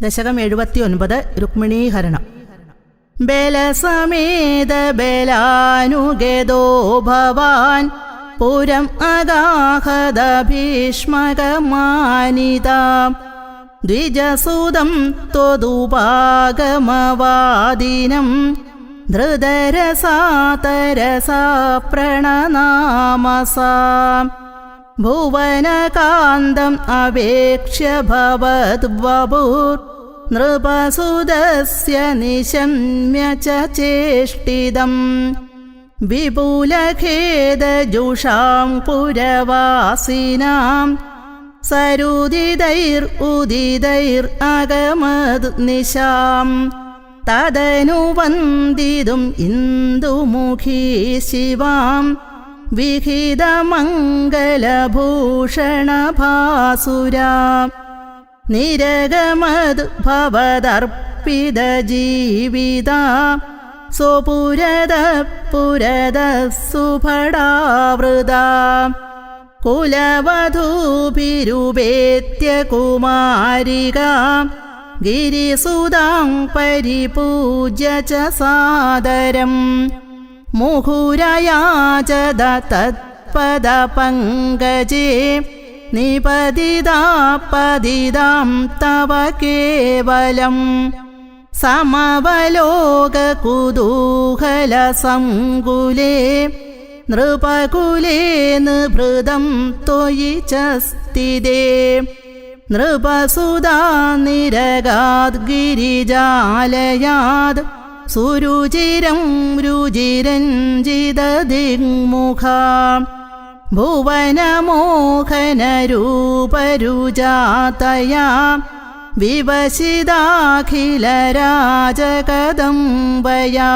ദശകം എഴുപത്തി ഒൻപത് രുക്മിണീഹരണം ബലസമേത ബലാനുഗതോ ഭവാൻ പുരം അഗാഹത ഭീഷ്മകമാനിതാം ദ്വിജസുതം ത്വതുപാഗമവാദിനം ധൃതരസാതരസാ പ്രണനാമസാം ഭുവനകാന്തം അവേക്ഷ്യ ഭവദ്വപുർ നൃപസുതസ്യ നിശമ്യ ചേഷ്ടിതം വിപുലഖേദജുഷാം പുരവാസിനാം. സരുദിതൈർ ഉദിതൈർ അകമത് നിശാം. തദനുവന്ദിതും ഇന്ദുമുഖി ശിവാം. വിഹിതമംഗലഭൂഷണഭാസുരാ. നിരഗമതു ഭവതർപ്പിത ജീവിത സുപുരത പുരത സുഭടാവൃത. കുലവധൂപിരുപേത്യ കുമാരിക ഗിരിസുതാം പരിപൂജ്യ ച സാദരം. മുഹുരയാച തത്പദ പങ്കജേ നിപതിതാപതിതാം തവ കേവലം. സമവലോകകുതൂഹലസങ്കുലേ നൃപകുലേ നൃഭൃതം തൊയി ചസ്തിദേ സ്ഥിതേ നൃപസുതാ നിരഗാദ് ഗിരിജാലയാദ് സുരുചിരം രുചിരഞ്ജിത ദിഗ്മുഖാ ഭുവനമോഹനരൂപരുജാതയാ വിവശിതാഖിലരാജകദംബയാ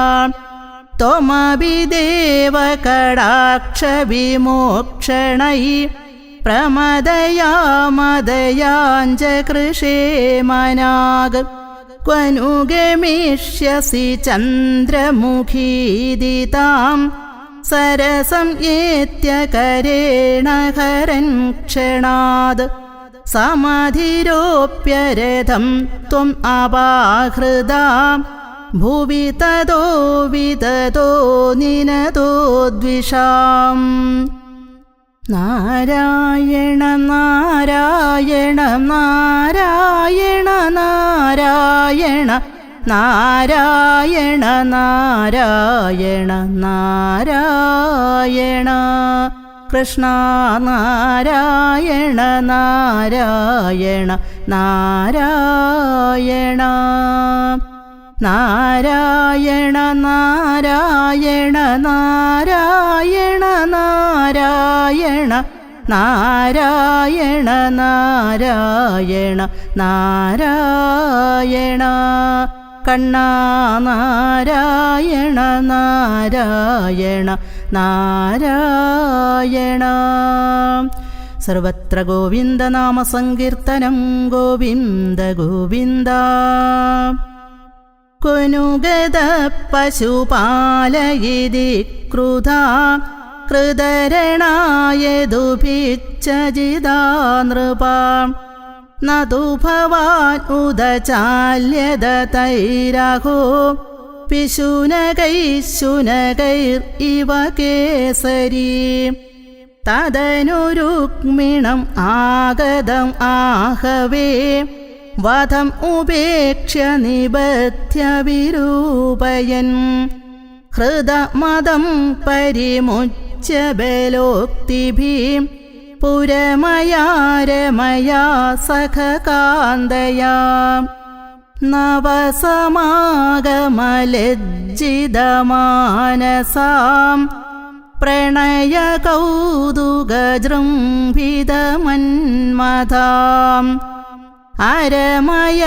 त्वमभिदेवकडाक्षविमोक्षणै प्रमदया मदयाञ्ज कृषे मनाग क्वनुगमिष्यसि चन्द्रमुखीदिताम् സരസം ഏത്യകരേണ ഹരൻ ക്ഷണാത്. സമധിരോപ്യരഥം ത്വം അപാഹൃതാം. ഭുവി തതോ വിതതോ നിനതോ ദ്വിഷാം. നാരായണ നാരായണ നാരായണ നാരായണ നാരായണ നാരായണ നാരായണ. കൃഷ്ണ നാരായണ നാരായണ നാരായണ. നാരായണ നാരായണ നാരായണ നാരായണ. നാരായണ നാരായണ നാരായണ. കണ്ണാ നാരായണ നാരായണ. നാരായണ സർവത്ര ഗോവിന്ദനാമസങ്കീർത്തനം ഗോവിന്ദ ഗോവിന്ദ. കുനുഗത പശുപാലയിതി ക്രുധാ നതു ഭവാൻ ഉദചാല്യത തൈരാഹോ. പിശുനകൈ ശുനകൈർ ഇവ കേസരി. തദനുരുക്മിണം ആഗതം ആഹവേ. വധം ഉപേക്ഷ്യ നിബദ്ധ്യ വിരൂപയൻ. ഹൃദമതം പരിമുച്ച ബലോക്തിഭീം. പുരമയാരമയാ സഖകാന്തയാ നവസമാഗമലജ്ജിതമാനസാം. പ്രണയകൗതുകജൃംഭിതമന്മഥാം. അരമയ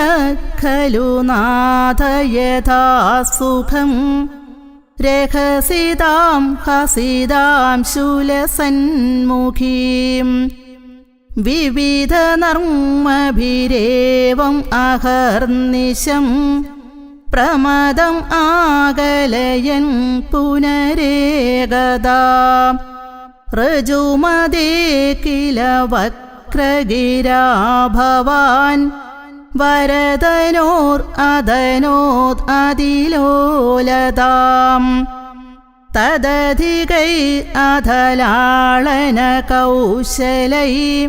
ഖലു നാഥയഥാ സുഖം രഹസിതാം ഹസിതാം ശൂലസന്മുഖീം. വിവിധ നർമ്മഭിരേവം അഹർനിശം. പ്രമദം ആകലയൻ പുനരേകദാ ഋജുമതേ കില വക്രഗിരാ ഭവാൻ വരദനോർ അതനോത് അതിലോലതാം. തദധികൈ അധലാളന കൗശലൈ.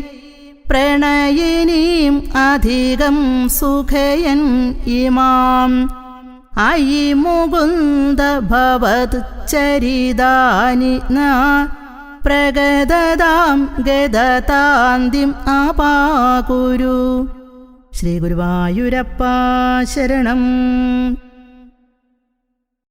പ്രണയിനീം അധികം സുഖയൻ ഇമാം. അയി മുകുന്ദ ഭവത് ചരിതാനി ന. പ്രഗതതാം ഗതതാന്തിം അപാകുരു. ശ്രീ ഗുരുവായൂരപ്പ ശരണം.